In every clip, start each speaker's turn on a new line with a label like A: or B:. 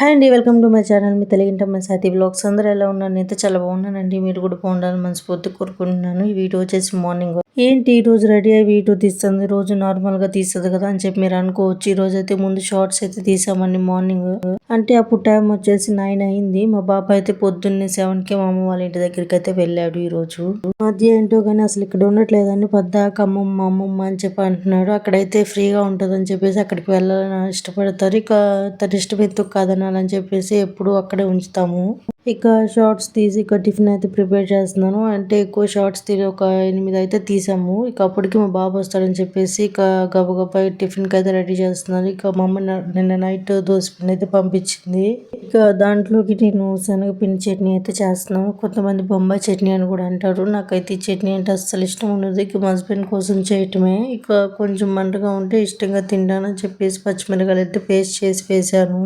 A: Hi అండి welcome to my channel మీ తెలుగింట మా సాతి బ్లాగ్స్ అందరూ ఎలా ఉన్నారు? నేనైతే చాలా బాగున్నానండి. మీరు కూడా బాగుండాలని మనస్ఫూర్తి కోరుకుంటున్నాను. ఈ వీడియో వచ్చేసి మార్నింగ్ ఏంటి ఈ రోజు రెడీ అయ్యి వీడియో తీస్తుంది? రోజు నార్మల్గా తీస్తుంది కదా అని చెప్పి మీరు అనుకోవచ్చు. ఈ రోజు అయితే ముందు షార్ట్స్ అయితే తీసామండి మార్నింగ్ అంటే అప్పుడు టైం వచ్చేసి నైన్ అయింది. మా బాబా అయితే పొద్దున్నే సెవెన్కి మా అమ్మ వాళ్ళ ఇంటి దగ్గరికి అయితే వెళ్ళాడు ఈ రోజు. మధ్య ఏంటో కానీ అసలు ఇక్కడ ఉండట్లేదని పద్దాక అమ్మమ్మ అమ్మమ్మ అని చెప్పి అంటున్నాడు. అక్కడైతే ఫ్రీగా ఉంటుందని చెప్పేసి అక్కడికి వెళ్ళాలని ఇష్టపడతారు. ఇక తన ఇష్టం ఎందుకు తినాలని చెప్పేసి ఎప్పుడు అక్కడే ఉంచుతాము. ఇక షార్ట్స్ తీసి ఇక టిఫిన్ అయితే ప్రిపేర్ చేస్తున్నాను. అంటే ఎక్కువ షార్ట్స్ తీసి ఒక ఎనిమిది అయితే తీసాము. ఇక అప్పటికి మా బాబు వస్తాడని చెప్పేసి ఇక గబగబా టిఫిన్కి అయితే రెడీ చేస్తున్నాను. ఇక మా అమ్మ నిన్న నైట్ దోశ పిండి అయితే పంపించింది. ఇక దాంట్లోకి నేను శనగపిండి చట్నీ అయితే చేస్తున్నాను. కొంతమంది బొంబాయి చట్నీ అని కూడా అంటారు. నాకైతే ఈ చట్నీ అంటే అస్సలు ఇష్టం ఉండదు. ఇక మా హస్బెండ్ కోసం చేయటమే. ఇక కొంచెం మంటగా ఉంటే ఇష్టంగా తింటానని చెప్పేసి పచ్చిమిరకాయలు అయితే పేస్ట్ చేసి వేసాను.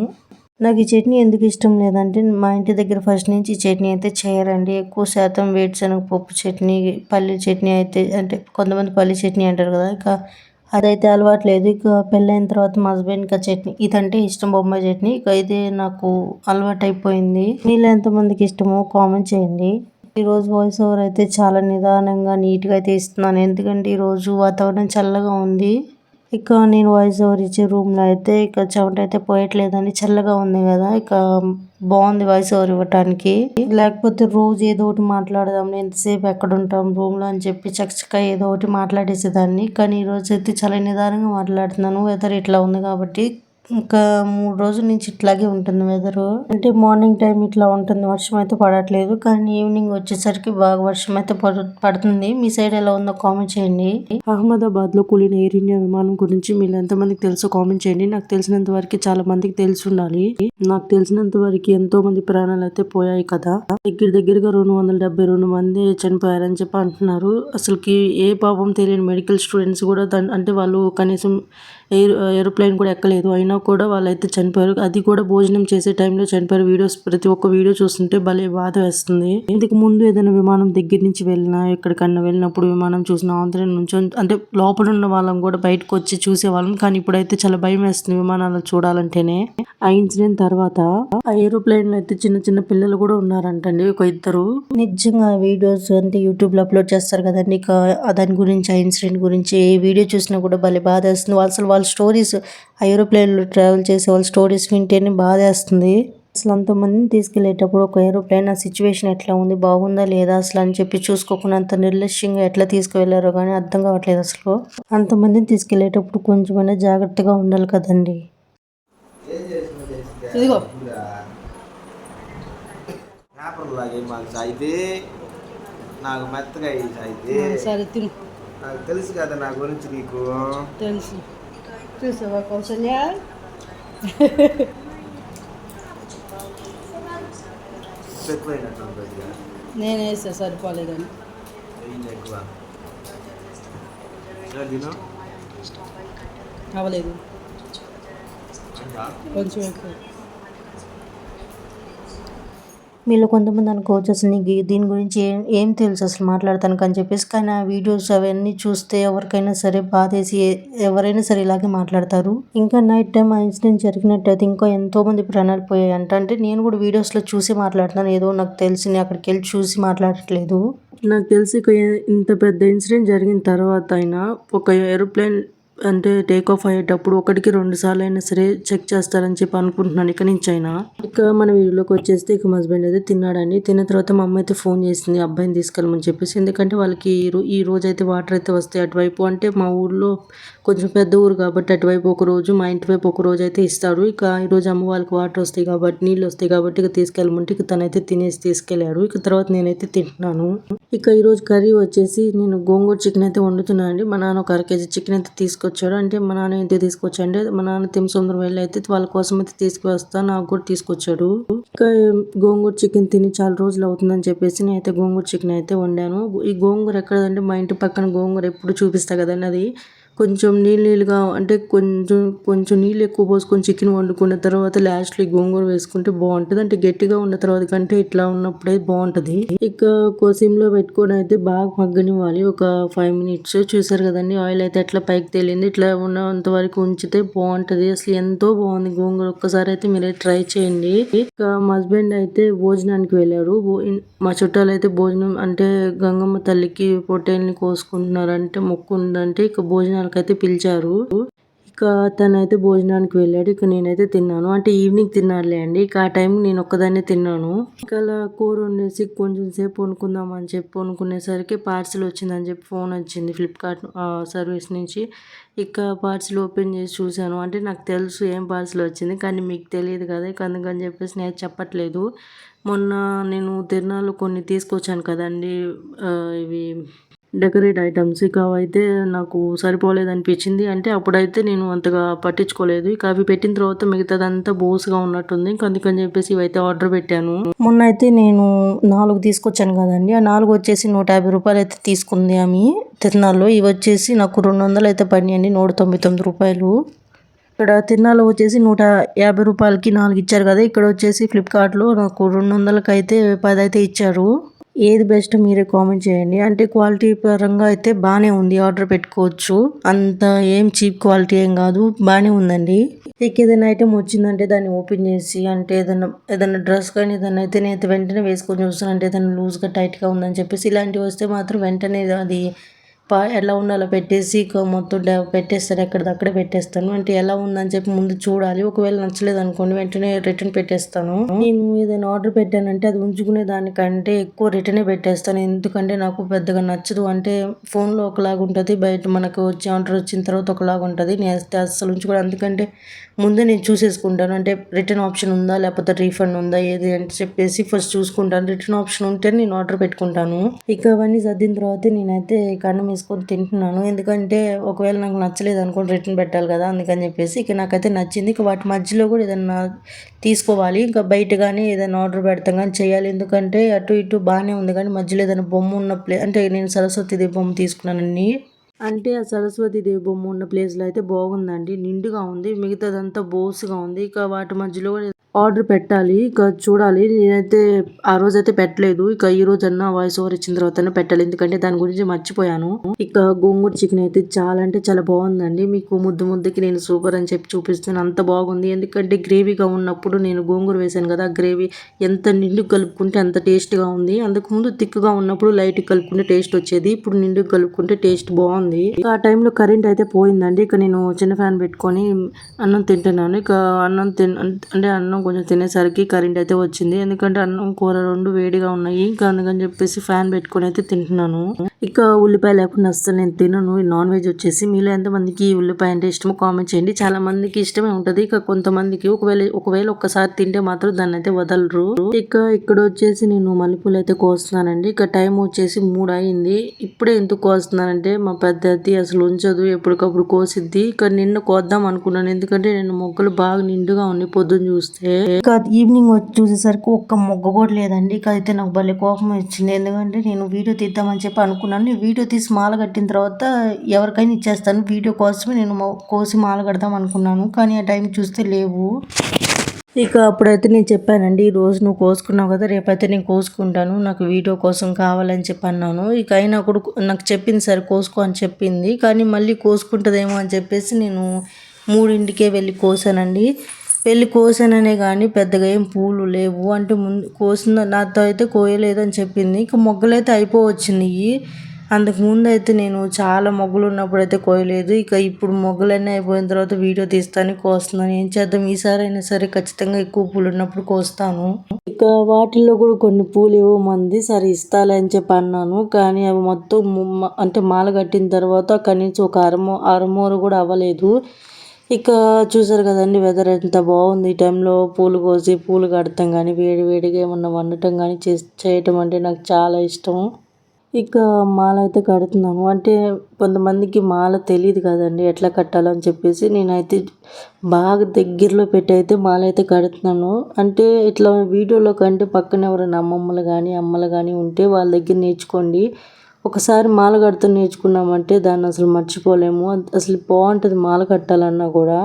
A: నాకు ఈ చట్నీ ఎందుకు ఇష్టం లేదంటే మా ఇంటి దగ్గర ఫస్ట్ నుంచి చట్నీ అయితే చేయరండి. ఎక్కువ శాతం వేడిశనగ పప్పు చట్నీ పల్లి చట్నీ అయితే అంటే కొంతమంది పల్లి చట్నీ అంటారు కదా ఇక అదైతే అలవాటు లేదు. ఇక పెళ్ళైన తర్వాత మా హస్బెండ్కి చట్నీ ఇదంటే ఇష్టం బొమ్మాయి చట్నీ. ఇక ఇది నాకు అలవాటు అయిపోయింది. వీళ్ళు ఎంతమందికి ఇష్టమో కామెంట్ చేయండి. ఈరోజు వాయిస్ ఓవర్ అయితే చాలా నిదానంగా నీట్గా అయితే ఇస్తున్నాను. ఎందుకంటే ఈరోజు వాతావరణం చల్లగా ఉంది. ఇక నేను వాయిస్ ఓవర్ ఇచ్చే రూమ్లో అయితే ఇక చెమట అయితే పోయట్లేదండి చల్లగా ఉంది కదా ఇక బాగుంది వాయిస్ ఓవర్ ఇవ్వటానికి. లేకపోతే రోజు ఏదో ఒకటి మాట్లాడదాం ఎంతసేపు ఎక్కడ ఉంటాం రూమ్లో అని చెప్పి చక్కచక్క ఏదో ఒకటి మాట్లాడేసేదాన్ని. కానీ ఈరోజు అయితే చాలా నిదానంగా మాట్లాడుతున్నాను వెదర్ ఇట్లా ఉంది కాబట్టి ఇంకా మూడు రోజుల నుంచి ఇట్లాగే ఉంటుంది వెదర్ అంటే మార్నింగ్ టైం ఇట్లా ఉంటుంది వర్షం అయితే పడట్లేదు కానీ ఈవినింగ్ వచ్చేసరికి బాగా వర్షం అయితే పడుతుంది. మీ సైడ్ ఎలా ఉందో కామెంట్ చేయండి. అహ్మదాబాద్లో కూలిన ఎయిర్ ఇండియా విమానం గురించి మీరు ఎంతమందికి తెలుసో కామెంట్ చేయండి. నాకు తెలిసినంత వరకు చాలా మందికి తెలిసి ఉండాలి. నాకు తెలిసినంత వరకు ఎంతో మంది ప్రాణాలు అయితే పోయాయి కదా. దగ్గర దగ్గరగా రెండు వందల డెబ్బై రెండు మంది చనిపోయారని చెప్పి అంటున్నారు. అసలుకి ఏ పాపం తెలియని మెడికల్ స్టూడెంట్స్ కూడా అంటే వాళ్ళు కనీసం ఎయిర్ ఏరోప్లేన్ కూడా ఎక్కలేదు. అయినా కూడా వాళ్ళైతే చనిపోయారు. అది కూడా భోజనం చేసే టైంలో చనిపోయారు. వీడియోస్ ప్రతి ఒక్క వీడియో చూస్తుంటే భలే బాధ వేస్తుంది. ఇందుకు ముందు ఏదైనా విమానం దగ్గర నుంచి వెళ్ళినా ఎక్కడికన్నా వెళ్ళినప్పుడు విమానం చూసిన ఆంధ్ర నుంచి అంటే లోపల ఉన్న వాళ్ళం కూడా బయటకు వచ్చి చూసేవాళ్ళం కానీ ఇప్పుడైతే చాలా భయం వేస్తుంది విమానాలు చూడాలంటేనే. ఆ ఇన్సిడెంట్ తర్వాత ఆ ఏరోప్లేన్లో అయితే చిన్న చిన్న పిల్లలు కూడా ఉన్నారంటండి ఒక ఇద్దరు. నిజంగా వీడియోస్ అంటే యూట్యూబ్లో అప్లోడ్ చేస్తారు కదండి. దాని గురించి ఆ ఇన్సిడెంట్ గురించి ఏ వీడియో చూసినా కూడా భలే బాధ వేస్తుంది. అసలు వాళ్ళు స్టోరీస్ ఆ ఏరోప్లేన్లో ట్రావెల్ చేసే వాళ్ళ స్టోరీస్ వింటేనే బాధేస్తుంది. అసలు అంతమందిని తీసుకెళ్ళేటప్పుడు ఒక ఏరోప్లేన్ ఆ సిచ్యువేషన్ ఎట్లా ఉంది బాగుందా లేదా అసలు అని చెప్పి చూసుకోకుండా అంత నిర్లక్ష్యంగా ఎట్లా తీసుకువెళ్ళారో కానీ అర్థం కావట్లేదు అసలు. అంతమందిని తీసుకెళ్ళేటప్పుడు కొంచెమైనా జాగ్రత్తగా ఉండాలి కదండి.
B: ఇదిగో.
C: నాకు మెత్తగా అయితే
B: సరే తిను.
C: నాకు తెలుసు కదా నా గురించి నీకు.
B: తెలుసు. చూసావా కౌసల్య నేను వేసా సరిపోలేదని
C: అంతా
B: కొంచెం ఎక్కువ
A: మీలో కొంతమంది అనుకోవచ్చు అసలు నీకు దీని గురించి ఏం ఏం తెలుసు అసలు మాట్లాడతానికి అని చెప్పేసి కానీ ఆ వీడియోస్ అవన్నీ చూస్తే ఎవరికైనా సరే బాధేసి ఎవరైనా సరే ఇలాగే మాట్లాడతారు. ఇంకా నైట్ టైం ఆ ఇన్సిడెంట్ జరిగినట్టయితే ఇంకా ఎంతో మంది ప్రాణాలు పోయాయి అంట అంటే నేను కూడా వీడియోస్లో చూసి మాట్లాడుతున్నాను. ఏదో నాకు తెలిసి అక్కడికి వెళ్ళి చూసి మాట్లాడట్లేదు. నాకు తెలిసి ఇంత పెద్ద ఇన్సిడెంట్ జరిగిన తర్వాత అయినా ఒక ఏరోప్లేన్ అంటే టేక్ ఆఫ్ అయ్యేటప్పుడు ఒకటికి రెండు సార్లు అయినా సరే చెక్ చేస్తారని చెప్పి అనుకుంటున్నాను ఇక నుంచి అయినా. ఇక మన వీడియోలోకి వచ్చేస్తే ఇక మా హస్బెండ్ అయితే తిన్నాడండి. తిన్న తర్వాత మా అమ్మ అయితే ఫోన్ చేసింది అబ్బాయిని తీసుకెళ్ళమని చెప్పేసి. ఎందుకంటే వాళ్ళకి ఈ రోజు అయితే వాటర్ అయితే వస్తాయి అటువైపు. అంటే మా ఊర్లో కొంచెం పెద్ద ఊరు కాబట్టి అటువైపు ఒక రోజు మా ఇంటి వైపు ఒక రోజు అయితే ఇస్తారు ఇక ఈ రోజు అమ్మ వాళ్ళకి వాటర్ వస్తాయి కాబట్టి నీళ్ళు వస్తాయి కాబట్టి ఇక తీసుకెళ్ళమంటే ఇక తనైతే తినేసి తీసుకెళ్ళాడు. ఇక తర్వాత నేనైతే తింటున్నాను. ఇక ఈరోజు కర్రీ వచ్చేసి నేను గోంగూర చికెన్ అయితే వండుతున్నాను అండి. మా నాన్న ఒక అర కేజీ చికెన్ అయితే తీసుకొచ్చాడు. అంటే మా నాన్న ఇంటికి తీసుకొచ్చాడు అంటే మా నాన్న తిమ్సొందరం వెళ్ళి అయితే వాళ్ళ కోసం అయితే తీసుకువస్తా నాకు కూడా తీసుకొచ్చాడు. ఇక గోంగూర చికెన్ తిని చాలా రోజులు అవుతుందని చెప్పేసి నేనైతే గోంగూర చికెన్ అయితే వండాను. ఈ గోంగూర ఎక్కడంటే మా ఇంటి పక్కన గోంగూర ఎప్పుడు చూపిస్తా కదండి అది. కొంచెం నీళ్ళు నీళ్ళుగా అంటే కొంచెం కొంచెం నీళ్ళు ఎక్కువ పోసుకొని చికెన్ వండుకున్న తర్వాత లాస్ట్లో గోంగూర వేసుకుంటే బాగుంటుంది. అంటే గట్టిగా ఉన్న తర్వాత కంటే ఇట్లా ఉన్నప్పుడే బాగుంటుంది. ఇక కోసిమ్లో పెట్టుకొని అయితే బాగా మగ్గనివ్వాలి. ఒక ఫైవ్ మినిట్స్ చూసారు కదండి ఆయిల్ అయితే ఎట్లా పైకి తేలింది ఇట్లా ఉన్నంత వరకు ఉంచితే బాగుంటది. అసలు ఎంతో బాగుంది గోంగూర. ఒక్కసారి అయితే మీరే ట్రై చేయండి. ఇక మా హస్బెండ్ అయితే భోజనానికి వెళ్ళారు. మా చుట్టాలు అయితే భోజనం అంటే గంగమ్మ తల్లికి పొట్టేల్ని కోసుకుంటున్నారంటే మొక్కు ఉందంటే ఇక భోజనాలకు అయితే పిలిచారు. ఇక తనైతే భోజనానికి వెళ్ళాడు. ఇక నేనైతే తిన్నాను. అంటే ఈవినింగ్ తిన్నారులే అండి. ఇక ఆ టైం నేను ఒక్కదాన్నే తిన్నాను. ఇక అలా కూర వండేసి కొంచెం సేపు వండుకుందాం అని చెప్పి వండుకునేసరికి పార్సిల్ వచ్చిందని చెప్పి ఫోన్ వచ్చింది ఫ్లిప్కార్ట్ సర్వీస్ నుంచి. ఇక పార్సిల్ ఓపెన్ చేసి చూశాను. అంటే నాకు తెలుసు ఏం పార్సిల్ వచ్చింది కానీ మీకు తెలియదు కదా. ఇక అందుకని చెప్పేసి నేను చెప్పట్లేదు. మొన్న నేను తిరునాళ్ళు కొన్ని తీసుకొచ్చాను కదండి ఇవి డెకరేట్ ఐటమ్స్. ఇక అవైతే నాకు సరిపోలేదు అనిపించింది అంటే అప్పుడైతే నేను అంతగా పట్టించుకోలేదు. ఇక అవి పెట్టిన తర్వాత మిగతాదంతా బోసుగా ఉన్నట్టుంది. ఇంకా అందుకని చెప్పేసి ఇవైతే ఆర్డర్ పెట్టాను. మొన్న అయితే నేను నాలుగు తీసుకొచ్చాను కదండి. ఆ నాలుగు వచ్చేసి నూట యాభై రూపాయలు అయితే తీసుకుంది ఆమె తిరునాళ్ళు ఇవి వచ్చేసి నాకు రెండు వందలు అయితే పడినాయండి నూట తొంభై తొమ్మిది రూపాయలు. ఇక్కడ తిరునాళ్ళు వచ్చేసి నూట యాభై రూపాయలకి నాలుగు ఇచ్చారు కదా. ఇక్కడ వచ్చేసి ఫ్లిప్కార్ట్లో నాకు రెండు వందలకి అయితే పది అయితే ఇచ్చారు. ఏది బెస్ట్ మీరే కామెంట్ చేయండి. అంటే క్వాలిటీ పరంగా అయితే బాగానే ఉంది ఆర్డర్ పెట్టుకోవచ్చు. అంత ఏం చీప్ క్వాలిటీ ఏం కాదు బాగానే ఉందండి. ఇక ఏదైనా ఐటమ్ వచ్చిందంటే దాన్ని ఓపెన్ చేసి అంటే ఏదైనా ఏదైనా డ్రెస్ కానీ ఏదైనా అయితే నేనైతే వెంటనే వేసుకొని చూస్తాను. అంటే ఏదైనా లూజ్గా టైట్గా ఉందని చెప్పేసి ఇలాంటివి వస్తే మాత్రం వెంటనే అది పా ఎలా ఉండాలో పెట్టేసి ఇక మొత్తం పెట్టేస్తాను ఎక్కడిదక్కడే పెట్టేస్తాను. అంటే ఎలా ఉందని చెప్పి ముందు చూడాలి. ఒకవేళ నచ్చలేదు అనుకోండి వెంటనే రిటర్న్ పెట్టేస్తాను. నేను ఏదైనా ఆర్డర్ పెట్టానంటే అది ఉంచుకునే దానికంటే ఎక్కువ రిటర్నే పెట్టేస్తాను. ఎందుకంటే నాకు పెద్దగా నచ్చదు. అంటే ఫోన్లో ఒకలాగా ఉంటుంది బయట మనకు వచ్చి ఆర్డర్ వచ్చిన తర్వాత ఒకలాగా ఉంటుంది. నేను అసలు ఉంచుకోవడం ఎందుకంటే ముందే నేను చూసేసుకుంటాను. అంటే రిటర్న్ ఆప్షన్ ఉందా లేకపోతే రీఫండ్ ఉందా ఏది అని చెప్పేసి ఫస్ట్ చూసుకుంటాను. రిటర్న్ ఆప్షన్ ఉంటే నేను ఆర్డర్ పెట్టుకుంటాను. ఇక అవన్నీ సర్దిన తర్వాత నేనైతే కన్ను వేసుకొని తింటున్నాను. ఎందుకంటే ఒకవేళ నాకు నచ్చలేదు అనుకోండి రిటర్న్ పెట్టాలి కదా అందుకని చెప్పేసి ఇక నాకైతే నచ్చింది. ఇక వాటి మధ్యలో కూడా ఏదన్నా తీసుకోవాలి. ఇంకా బయట కానీ ఏదైనా ఆర్డర్ పెడతాం కానీ చేయాలి. ఎందుకంటే అటు ఇటు బాగానే ఉంది. కానీ మధ్యలో ఏదైనా బొమ్మ ఉన్న ప్లే అంటే నేను సరస్వతి బొమ్మ తీసుకున్నానండి. అంటే ఆ సరస్వతి దేవి బొమ్మ ఉన్న ప్లేస్లో అయితే బాగుందండి. నిండుగా ఉంది. మిగతాదంతా బోసుగా ఉంది. ఇక వాటి మధ్యలో కూడా ఆర్డర్ పెట్టాలి. ఇక చూడాలి. నేనైతే ఆ రోజు అయితే పెట్టలేదు. ఇక ఈ రోజు అన్న వాయిస్ ఓవర్ ఇచ్చిన తర్వాత పెట్టాలి. ఎందుకంటే దాని గురించి మర్చిపోయాను. ఇక గోంగూర చికెన్ అయితే చాలా అంటే చాలా బాగుందండి. మీకు ముద్దు ముద్దుకి నేను సూపర్ అని చెప్పి చూపిస్తాను అంత బాగుంది. ఎందుకంటే గ్రేవీగా ఉన్నప్పుడు నేను గోంగూర వేసాను కదా. ఆ గ్రేవీ ఎంత నిండు కలుపుకుంటే అంత టేస్ట్గా ఉంది. అందుకు ముందు తిక్కుగా ఉన్నప్పుడు లైట్ కలుపుకుంటే టేస్ట్ వచ్చేది. ఇప్పుడు నిండు కలుపుకుంటే టేస్ట్ బాగుంది. ఆ టైంలో కరెంట్ అయితే పోయిందండి. ఇక నేను చిన్న ఫ్యాన్ పెట్టుకొని అన్నం తింటున్నాను. ఇక అన్నం తిన్ అంటే అన్నం కొంచెం తినేసరికి కరెంట్ అయితే వచ్చింది. ఎందుకంటే అన్నం కూర రెండు వేడిగా ఉన్నాయి. ఇంకా అందుకని చెప్పేసి ఫ్యాన్ పెట్టుకొని అయితే తింటున్నాను. ఇక ఉల్లిపాయ లేకుండా అస్సలు నేను తినను. ఈ నాన్ వెజ్ వచ్చేసి మీలో ఎంతమందికి ఈ ఉల్లిపాయ అంటే ఇష్టమో కామెంట్ చేయండి. చాలా మందికి ఇష్టమే ఉంటది. ఇక కొంతమందికి ఒకవేళ ఒకవేళ ఒక్కసారి తింటే మాత్రం దాన్ని అయితే వదలరు. ఇక ఇక్కడ వచ్చేసి నేను మల్లెపూలు అయితే కోస్తున్నానండి. ఇక టైం వచ్చేసి మూడు అయింది ఇప్పుడే ఎందుకు కోస్తున్నానంటే మా పెద్దది అసలు ఉంచదు. ఎప్పటికప్పుడు కోసిద్ది. ఇక నిన్న కోద్దాం అనుకున్నాను. ఎందుకంటే నేను మొగ్గలు బాగా నిండుగా ఉన్నాయి పొద్దున్న చూస్తే. ఇక ఈవినింగ్ వచ్చి చూసేసరికి ఒక్క మొగ్గ కూడా లేదండి. ఇక అయితే నాకు భలే కోపం వచ్చింది. ఎందుకంటే నేను వీడియో తీద్దామని చెప్పి అనుకున్నాను. అనుకున్నాను వీడియో తీసి మాల కట్టిన తర్వాత ఎవరికైనా ఇచ్చేస్తాను. వీడియో కోసమే నేను కోసి మాల కడదాం అనుకున్నాను. కానీ ఆ టైం చూస్తే లేవు. ఇక అప్పుడైతే నేను చెప్పానండి ఈ రోజు నువ్వు కోసుకున్నావు కదా రేపైతే నేను కోసుకుంటాను. నాకు వీడియో కోసం కావాలని చెప్పి అన్నాను. ఇక అయినా కూడా నాకు చెప్పింది సరే కోసుకో అని చెప్పింది. కానీ మళ్ళీ కోసుకుంటుందేమో అని చెప్పేసి నేను మూడింటికే వెళ్ళి కోసానండి. వెళ్ళి కోసాననే కానీ పెద్దగా ఏం పూలు లేవు. అంటే ముందు కోసిన నాతో అయితే కోయలేదని చెప్పింది. ఇక మొగ్గలైతే అయిపోవచ్చినాయి అంతకుముందు అయితే నేను చాలా మొగ్గలు ఉన్నప్పుడు అయితే కోయలేదు. ఇక ఇప్పుడు మొగ్గలన్నీ అయిపోయిన తర్వాత వీడియో తీస్తాను కోస్తున్నాను. ఏం చేద్దాం? ఈసారి అయినా సరే ఖచ్చితంగా ఎక్కువ పూలు ఉన్నప్పుడు కోస్తాను. ఇక వాటిల్లో కూడా కొన్ని పూలు ఇవ్వమంది సరే ఇస్తాలే అని చెప్పి అన్నాను. కానీ అవి మొత్తం అంటే మాల కట్టిన తర్వాత కనీసం ఒక అరమో అరమూర కూడా అవ్వలేదు. ఇక చూసారు కదండి వెదర్ ఎంత బాగుంది. ఈ టైంలో పూలు కోసి పూలు కడతాం కానీ వేడి వేడిగా ఏమన్నా వండటం కానీ చే చేయటం అంటే నాకు చాలా ఇష్టం. ఇక మాల అయితే కడుతున్నాను అంటే కొంతమందికి మాల తెలియదు కదండి ఎట్లా కట్టాలని చెప్పేసి నేనైతే బాగా దగ్గరలో పెట్టి అయితే మాల అయితే కడుతున్నాను. అంటే ఇట్లా వీడియోలో కంటే పక్కన ఎవరైనా అమ్మమ్మలు కానీ అమ్మలు కానీ ఉంటే వాళ్ళ దగ్గర నేర్చుకోండి. ఒకసారి మాల కడుతూ నేర్చుకున్నామంటే దాన్ని అసలు మర్చిపోలేము. అసలు బాగుంటుంది మాల కట్టాలన్నా కూడా.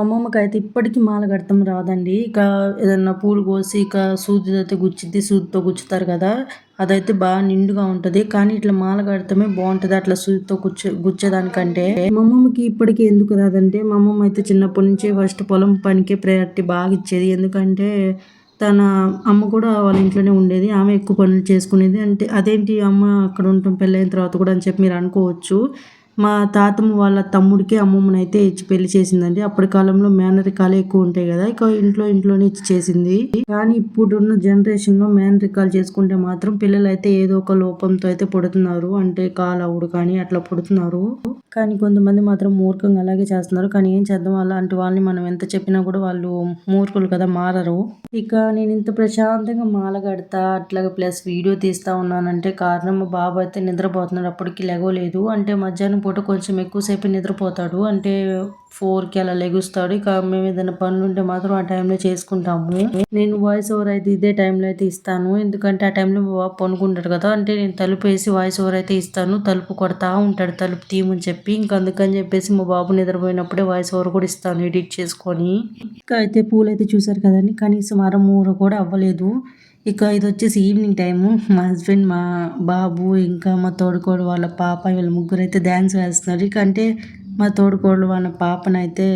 A: అమ్మమ్మకి అయితే ఇప్పటికీ మాల కడతాం రాదండి. ఇక ఏదన్నా పూలు కోసి ఇక సూది అయితే గుచ్చిద్ది సూదితో గుచ్చుతారు కదా అదైతే బాగా నిండుగా ఉంటది. కానీ ఇట్లా మాల కడతామే బాగుంటది అట్లా సూదితో గుచ్చే గుచ్చేదానికంటే. మా అమ్మమ్మకి ఇప్పటికీ ఎందుకు రాదంటే మా అమ్మమ్మ అయితే చిన్నప్పటి నుంచి ఫస్ట్ పొలం పనికి ప్రయారిటీ బాగా ఇచ్చేది. ఎందుకంటే తన అమ్మ కూడా వాళ్ళ ఇంట్లోనే ఉండేది. ఆమె ఎక్కువ పనులు చేసుకునేది. అంటే అదేంటి అమ్మ అక్కడ ఉంటాం పెళ్ళైన తర్వాత కూడా అని చెప్పి మీరు అనుకోవచ్చు. మా తాతమ్మ వాళ్ళ తమ్ముడికి అమ్మమ్మని అయితే ఇచ్చి పెళ్ళి చేసిందండి. అప్పటి కాలంలో మేనరికాలు ఎక్కువ ఉంటాయి కదా ఇక ఇంట్లో ఇంట్లోనే ఇచ్చి చేసింది. కానీ ఇప్పుడున్న జనరేషన్లో మేనరికాలు చేసుకుంటే మాత్రం పిల్లలు అయితే ఏదో ఒక లోపంతో అయితే పుడుతున్నారు. అంటే కాలవుడు కానీ అట్లా పుడుతున్నారు. కానీ కొంతమంది మాత్రం మూర్ఖంగా అలాగే చేస్తున్నారు. కానీ ఏం చేద్దాం? అలాంటి వాళ్ళని మనం ఎంత చెప్పినా కూడా వాళ్ళు మూర్ఖులు కదా మారరు. ఇక నేను ఇంత ప్రశాంతంగా మాల కడతా అట్లాగే ప్లస్ వీడియో తీస్తా ఉన్నానంటే కారణం మా బాబు అయితే నిద్రపోతున్నాడు. అప్పటికి లెగవలేదు అంటే మధ్యాహ్నం పూట కొంచెం ఎక్కువసేపు నిద్రపోతాడు. అంటే ఫోర్కి అలా లెగుస్తాడు. ఇక మేము ఏదైనా పనులు ఉంటే మాత్రం ఆ టైంలో చేసుకుంటాము. నేను వాయిస్ ఓవర్ అయితే ఇదే టైంలో అయితే ఇస్తాను. ఎందుకంటే ఆ టైంలో మా బాబు పనుకుంటాడు కదా. అంటే నేను తలుపు వేసి వాయిస్ ఓవర్ అయితే ఇస్తాను. తలుపు కొడతా ఉంటాడు. తలుపు తీయమని చెప్పి. ఇంక అందుకని చెప్పేసి మా బాబు నిద్రపోయినప్పుడే వాయిస్ ఓవర్ కూడా ఇస్తాను ఎడిట్ చేసుకొని. ఇంకా అయితే పూలు అయితే చూసారు కదండి కనీసం అర మూర కూడా అవ్వలేదు. ఇక ఇది వచ్చేసి ఈవినింగ్ టైము మా హస్బెండ్ మా బాబు ఇంకా మా తోడుకోడు వాళ్ళ పాప వీళ్ళ ముగ్గురు అయితే డ్యాన్స్ వేస్తున్నారు. ఇక అంటే మా తోడుకోళ్ళు వాళ్ళ పాపనైతే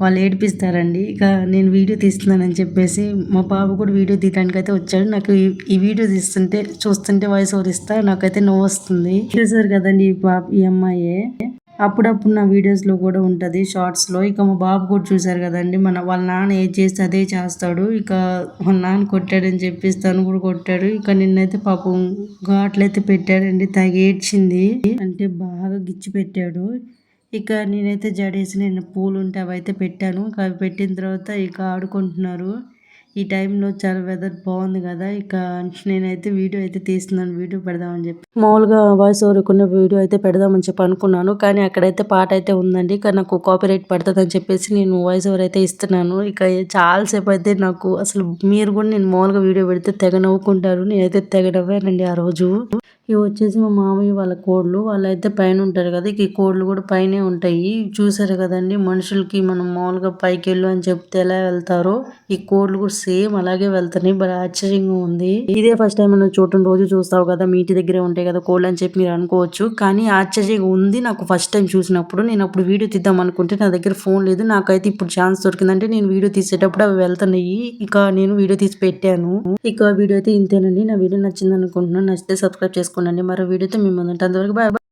A: వాళ్ళు ఏడిపిస్తారండి. ఇక నేను వీడియో తీస్తున్నానని చెప్పేసి మా బాబు కూడా వీడియో తీయడానికి అయితే వచ్చాడు. నాకు ఈ- వీడియో తీస్తుంటే చూస్తుంటే వాయిస్ ఓవర్ ఇస్తా నాకైతే నవ్వు వస్తుంది. చూసారు కదండి ఈ పాప ఈ అమ్మాయే. అప్పుడప్పుడు నా వీడియోస్లో కూడా ఉంటుంది షార్ట్స్లో ఇక మా బాబు కూడా చూశారు కదండి మన వాళ్ళ నాన్న ఏది చేస్తే అదే చేస్తాడు. ఇక వాళ్ళ నాన్న కొట్టాడని చెప్పేసి తను కూడా కొట్టాడు. ఇక నిన్నైతే పాపం ఘాట్లయితే పెట్టాడండి తగేడ్చింది. అంటే బాగా గిచ్చి పెట్టాడు. ఇక నేనైతే జడేసి నేను పూలు ఉంటే అవి అయితే పెట్టాను. అవి పెట్టిన తర్వాత ఇక ఆడుకుంటున్నారు. ఈ టైంలో చాలా వెదర్ బాగుంది కదా ఇక నేనైతే వీడియో అయితే తీస్తున్నాను. వీడియో పెడదామని చెప్పి. మామూలుగా వాయిస్ ఓవర్ వీడియో అయితే పెడదామని చెప్పి అనుకున్నాను. కానీ అక్కడైతే పాట అయితే ఉందండి. ఇక నాకు కాపీరైట్ పడుతుంది అని చెప్పేసి నేను వాయిస్ ఓవర్ అయితే ఇస్తున్నాను. ఇక చాలాసేపు అయితే నాకు అసలు మీరు కూడా నేను మామూలుగా వీడియో పెడితే తెగ నవ్వుకుంటారు. నేనైతే తెగ నవ్వానండి ఆ రోజు. ఇవి వచ్చేసి మా మామయ్య వాళ్ళ కోళ్ళు వాళ్ళైతే పైన ఉంటారు కదా ఇక ఈ కోళ్ళు కూడా పైనే ఉంటాయి. చూసారు కదండి మనుషులకి మనం మామూలుగా పైకి వెళ్ళు అని చెప్తే ఎలా వెళ్తారో ఈ కోళ్ళు కూడా సేమ్ అలాగే వెళ్తున్నాయి. బాగా ఆశ్చర్యంగా ఉంది. ఇదే ఫస్ట్ టైం మనం చూడటం రోజు చూస్తావు కదా మీ ఇంటి దగ్గరే ఉంటాయి కదా కోళ్ళు అని చెప్పి మీరు అనుకోవచ్చు. కానీ ఆశ్చర్యంగా ఉంది నాకు ఫస్ట్ టైం చూసినప్పుడు. నేను అప్పుడు వీడియో తీద్దాం అనుకుంటే నా దగ్గర ఫోన్ లేదు. నాకైతే ఇప్పుడు ఛాన్స్ దొరికిందంటే నేను వీడియో తీసేటప్పుడు అవి వెళ్తున్నాయి. ఇక నేను వీడియో తీసి పెట్టాను. ఇక వీడియో అయితే ఇంతేనండి. నా వీడియో నచ్చింది అనుకుంటున్నాను. నచ్చితే సబ్స్క్రైబ్ చేసుకోండి. మరో వీడియోతో మేము ముందు అంతవరకు బాయ్.